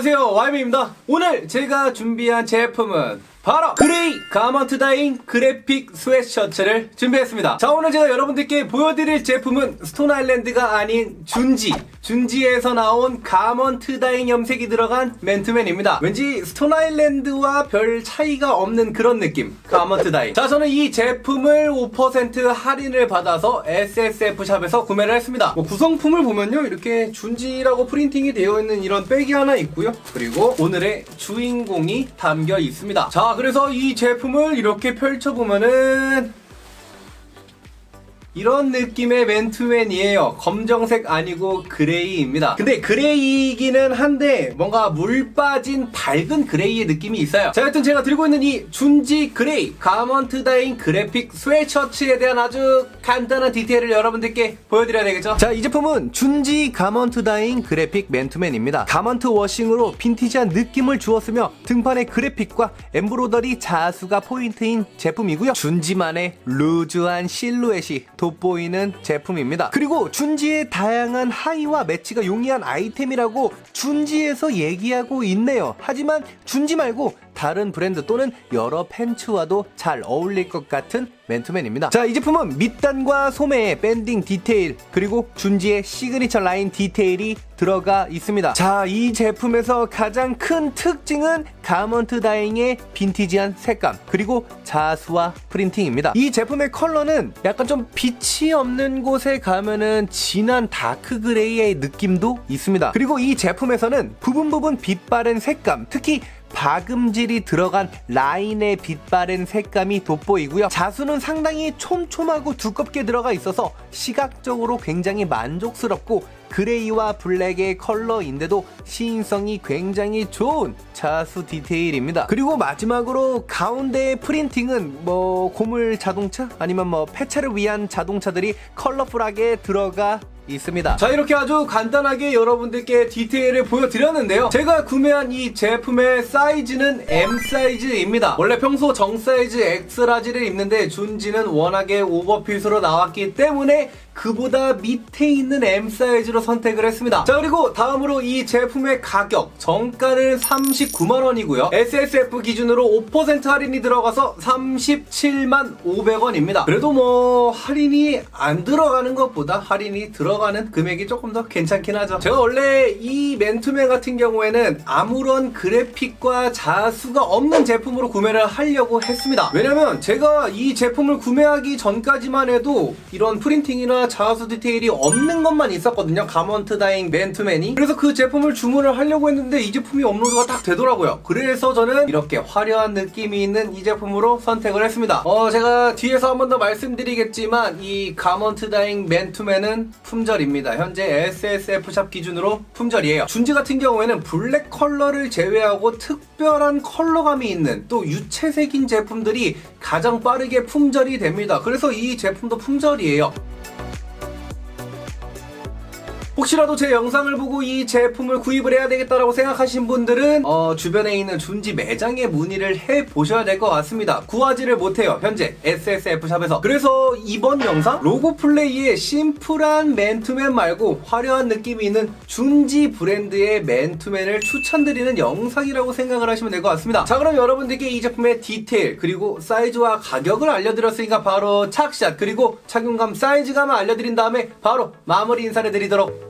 안녕하세요. 와이미입니다. 오늘 제가 준비한 제품은 바로 그레이 가먼트 다잉 그래픽 스웨트셔츠를 준비했습니다. 자 오늘 제가 여러분들께 보여드릴 제품은 스톤 아일랜드가 아닌 준지. 준지에서 나온 가먼트 다잉 염색이 들어간 맨투맨입니다. 왠지 스톤 아일랜드와 별 차이가 없는 그런 느낌 가먼트 다잉. 자 저는 이 제품을 5% 할인을 받아서 SSF샵에서 구매를 했습니다. 뭐 구성품을 보면요 이렇게 준지라고 프린팅이 되어 있는 이런 백이 하나 있고요. 그리고 오늘의 주인공이 담겨 있습니다. 자 그래서 이 제품을 이렇게 펼쳐보면은 이런 느낌의 맨투맨이에요. 검정색 아니고 그레이입니다. 근데 그레이이기는 한데 뭔가 물 빠진 밝은 그레이의 느낌이 있어요. 자, 여튼 제가 들고 있는 이 준지 그레이 가먼트 다인 그래픽 스웨셔츠에 대한 아주 간단한 디테일을 여러분들께 보여드려야 되겠죠? 자, 이 제품은 준지 가먼트 다인 그래픽 맨투맨입니다. 가먼트 워싱으로 빈티지한 느낌을 주었으며 등판의 그래픽과 엠브로더리 자수가 포인트인 제품이고요. 준지만의 루즈한 실루엣이 돋보이는 제품입니다. 그리고 준지의 다양한 하의와 매치가 용이한 아이템이라고 준지에서 얘기하고 있네요. 하지만 준지 말고 다른 브랜드 또는 여러 팬츠와도 잘 어울릴 것 같은 맨투맨입니다. 자, 이 제품은 밑단과 소매의 밴딩 디테일 그리고 준지의 시그니처 라인 디테일이 들어가 있습니다. 자, 이 제품에서 가장 큰 특징은 가먼트 다잉의 빈티지한 색감 그리고 자수와 프린팅입니다. 이 제품의 컬러는 약간 좀 빛이 없는 곳에 가면은 진한 다크 그레이의 느낌도 있습니다. 그리고 이 제품에서는 부분 부분 빛 바른 색감 특히 박음질이 들어간 라인의 빛바랜 색감이 돋보이고요. 자수는 상당히 촘촘하고 두껍게 들어가 있어서 시각적으로 굉장히 만족스럽고 그레이와 블랙의 컬러인데도 시인성이 굉장히 좋은 자수 디테일입니다. 그리고 마지막으로 가운데의 프린팅은 뭐 고물 자동차 아니면 뭐 폐차를 위한 자동차들이 컬러풀하게 들어가 있습니다. 자 이렇게 아주 간단하게 여러분들께 디테일을 보여드렸는데요. 제가 구매한 이 제품의 사이즈는 M 사이즈입니다. 원래 평소 정 사이즈 X라지를 입는데 준지는 워낙에 오버핏으로 나왔기 때문에 그보다 밑에 있는 M 사이즈로 선택을 했습니다. 자 그리고 다음으로 이 제품의 가격 정가는 39만원이고요. SSF 기준으로 5% 할인이 들어가서 37만 500원입니다. 그래도 뭐 할인이 안 들어가는 것보다 할인이 들어가는 금액이 조금 더 괜찮긴 하죠. 제가 원래 이 맨투맨 같은 경우에는 아무런 그래픽과 자수가 없는 제품으로 구매를 하려고 했습니다. 왜냐면 제가 이 제품을 구매하기 전까지만 해도 이런 프린팅이나 자수 디테일이 없는 것만 있었거든요. 가먼트 다잉 맨투맨이. 그래서 그 제품을 주문을 하려고 했는데 이 제품이 업로드가 딱 되더라고요. 그래서 저는 이렇게 화려한 느낌이 있는 이 제품으로 선택을 했습니다. 어, 제가 뒤에서 한 번 더 말씀드리겠지만 이 가먼트 다잉 맨투맨은 품절입니다. 현재 SSF샵 기준으로 품절이에요. 준지 같은 경우에는 블랙 컬러를 제외하고 특별한 컬러감이 있는 또 유채색인 제품들이 가장 빠르게 품절이 됩니다. 그래서 이 제품도 품절이에요. 혹시라도 제 영상을 보고 이 제품을 구입을 해야 되겠다라고 생각하신 분들은 어, 주변에 있는 준지 매장에 문의를 해 보셔야 될 것 같습니다. 구하지를 못해요. 현재 SSF 샵에서. 그래서 이번 영상 로고 플레이의 심플한 맨투맨 말고 화려한 느낌이 있는 준지 브랜드의 맨투맨을 추천드리는 영상이라고 생각을 하시면 될 것 같습니다. 자 그럼 여러분들께 이 제품의 디테일 그리고 사이즈와 가격을 알려드렸으니까 바로 착샷 그리고 착용감 사이즈감을 알려드린 다음에 바로 마무리 인사를 드리도록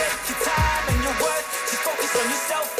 Take your time and your worth, just focus on yourself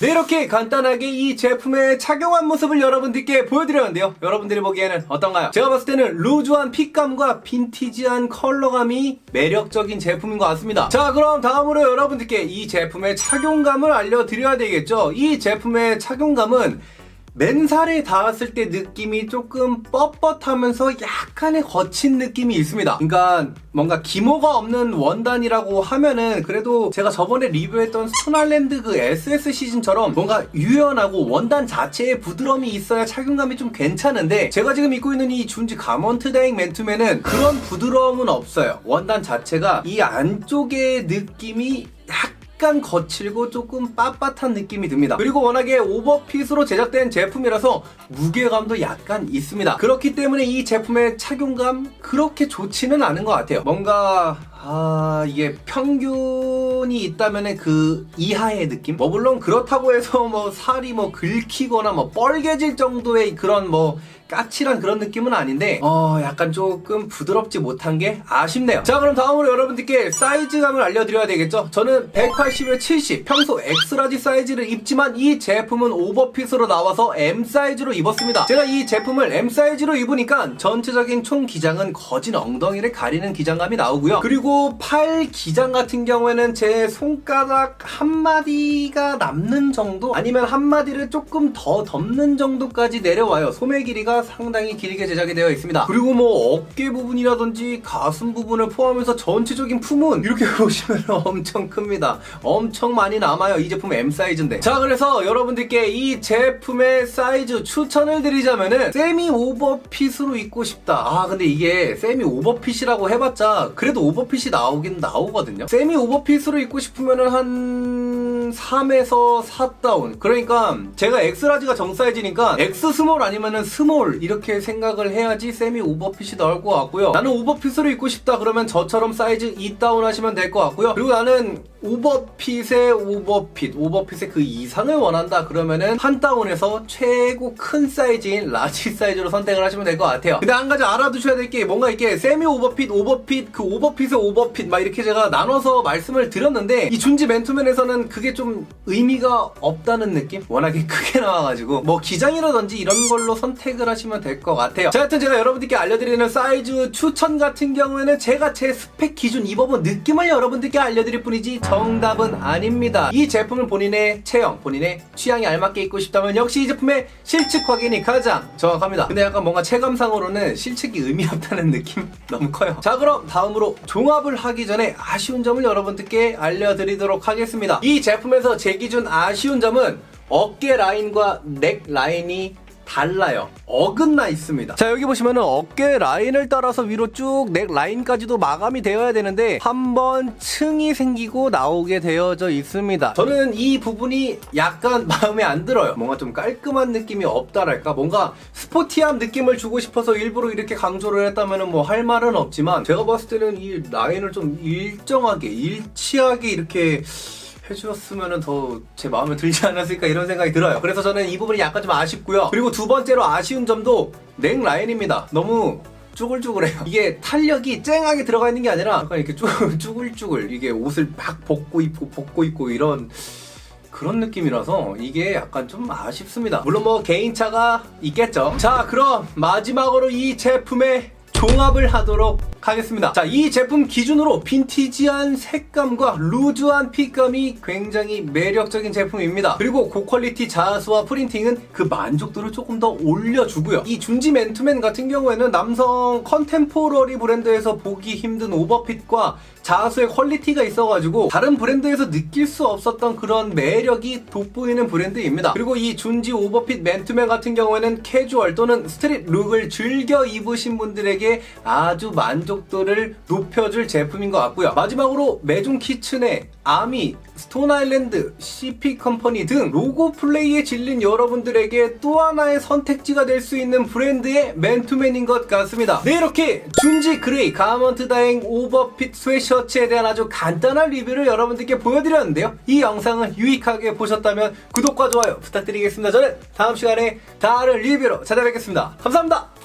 네, 이렇게 간단하게 이 제품의 착용한 모습을 여러분들께 보여드렸는데요. 여러분들이 보기에는 어떤가요? 제가 봤을 때는 루즈한 핏감과 빈티지한 컬러감이 매력적인 제품인 것 같습니다. 자, 그럼 다음으로 여러분들께 이 제품의 착용감을 알려드려야 되겠죠. 이 제품의 착용감은 맨살에 닿았을 때 느낌이 조금 뻣뻣하면서 약간의 거친 느낌이 있습니다. 그러니까 뭔가 기모가 없는 원단이라고 하면은 그래도 제가 저번에 리뷰했던 스톤알랜드 그 SS 시즌처럼 뭔가 유연하고 원단 자체에 부드러움이 있어야 착용감이 좀 괜찮은데 제가 지금 입고 있는 이 준지 가먼트 다잉 맨투맨은 그런 부드러움은 없어요. 원단 자체가 이 안쪽의 느낌이 약 약간 거칠고 조금 빳빳한 느낌이 듭니다. 그리고 워낙에 오버핏으로 제작된 제품이라서 무게감도 약간 있습니다. 그렇기 때문에 이 제품의 착용감 그렇게 좋지는 않은 것 같아요. 뭔가 아 이게 평균이 있다면 그 이하의 느낌? 뭐 물론 그렇다고 해서 뭐 살이 뭐 긁히거나 뭐 뻘개질 정도의 그런 뭐 까칠한 그런 느낌은 아닌데 어 약간 조금 부드럽지 못한 게 아쉽네요. 자 그럼 다음으로 여러분들께 사이즈감을 알려드려야 되겠죠? 저는 180에 70 평소 엑스라지 사이즈를 입지만 이 제품은 오버핏으로 나와서 M 사이즈로 입었습니다. 제가 이 제품을 M 사이즈로 입으니까 전체적인 총 기장은 거진 엉덩이를 가리는 기장감이 나오고요. 그리고 팔 기장 같은 경우에는 제 손가락 한 마디가 남는 정도? 아니면 한 마디를 조금 더 덮는 정도까지 내려와요. 소매 길이가 상당히 길게 제작이 되어 있습니다. 그리고 뭐 어깨 부분이라든지 가슴 부분을 포함해서 전체적인 품은 이렇게 보시면 엄청 큽니다. 엄청 많이 남아요. 이 제품 M 사이즈인데. 자 그래서 여러분들께 이 제품의 사이즈 추천을 드리자면은 세미 오버핏으로 입고 싶다. 아 근데 이게 세미 오버핏이라고 해봤자 그래도 오버핏 이 나오긴 나오거든요. 세미 오버핏으로 입고 싶으면은 한 3에서 4다운. 그러니까 제가 X라지가 정 사이즈니까 X 스몰 아니면은 스몰 이렇게 생각을 해야지 세미 오버핏이 나올 것 같고요. 나는 오버핏으로 입고 싶다 그러면 저처럼 사이즈 2다운 하시면 될 것 같고요. 그리고 나는 오버핏의 오버핏 오버핏의 그 이상을 원한다 그러면은 판다운에서 최고 큰 사이즈인 라지 사이즈로 선택을 하시면 될 것 같아요. 근데 한 가지 알아두셔야 될 게 뭔가 이렇게 세미 오버핏 오버핏 그 오버핏의 오버핏 막 이렇게 제가 나눠서 말씀을 드렸는데 이 준지 맨투맨에서는 그게 좀 의미가 없다는 느낌? 워낙에 크게 나와가지고. 뭐 기장이라든지 이런 걸로 선택을 하시면 될 것 같아요. 자 하여튼 제가 여러분들께 알려드리는 사이즈 추천 같은 경우에는 제가 제 스펙 기준 입어본 느낌을 여러분들께 알려드릴 뿐이지 정답은 아닙니다. 이 제품을 본인의 체형 본인의 취향에 알맞게 입고 싶다면 역시 이 제품의 실측 확인이 가장 정확합니다. 근데 약간 뭔가 체감상으로는 실측이 의미 없다는 느낌? 너무 커요. 자 그럼 다음으로 종합을 하기 전에 아쉬운 점을 여러분들께 알려드리도록 하겠습니다. 이 제품 에서 제 기준 아쉬운 점은 어깨 라인과 넥 라인이 달라요. 어긋나 있습니다. 자, 여기 보시면은 어깨 라인을 따라서 위로 쭉 넥 라인까지도 마감이 되어야 되는데 한번 층이 생기고 나오게 되어져 있습니다. 저는 이 부분이 약간 마음에 안 들어요. 뭔가 좀 깔끔한 느낌이 없다랄까? 뭔가 스포티함 느낌을 주고 싶어서 일부러 이렇게 강조를 했다면은 뭐 할 말은 없지만 제가 봤을 때는 이 라인을 좀 일정하게 일치하게 이렇게 해주었으면 더 제 마음에 들지 않았을까 이런 생각이 들어요. 그래서 저는 이 부분이 약간 좀 아쉽고요. 그리고 두 번째로 아쉬운 점도 넥 라인입니다. 너무 쭈글쭈글해요. 이게 탄력이 쨍하게 들어가 있는 게 아니라 약간 이렇게 쭈, 쭈글 쭈글 이게 옷을 막 벗고 입고 벗고 입고 이런 그런 느낌이라서 이게 약간 좀 아쉽습니다. 물론 뭐 개인차가 있겠죠. 자, 그럼 마지막으로 이 제품의 종합을 하도록 하겠습니다. 자, 이 제품 기준으로 빈티지한 색감과 루즈한 핏감이 굉장히 매력적인 제품입니다. 그리고 고퀄리티 자수와 프린팅은 그 만족도를 조금 더 올려주고요. 이 준지 맨투맨 같은 경우에는 남성 컨템포러리 브랜드에서 보기 힘든 오버핏과 자수의 퀄리티가 있어가지고 다른 브랜드에서 느낄 수 없었던 그런 매력이 돋보이는 브랜드입니다. 그리고 이 준지 오버핏 맨투맨 같은 경우에는 캐주얼 또는 스트릿 룩을 즐겨 입으신 분들에게 아주 만족 도를 높여줄 제품인 것 같고요. 마지막으로 매중 키친의 아미, 스톤 아일랜드, CP 컴퍼니 등 로고 플레이에 질린 여러분들에게 또 하나의 선택지가 될 수 있는 브랜드의 맨투맨인 것 같습니다. 네, 이렇게 준지 그레이 가먼트 다행 오버핏 스웨셔츠에 대한 아주 간단한 리뷰를 여러분들께 보여드렸는데요. 이 영상을 유익하게 보셨다면 구독과 좋아요 부탁드리겠습니다. 저는 다음 시간에 다른 리뷰로 찾아뵙겠습니다. 감사합니다.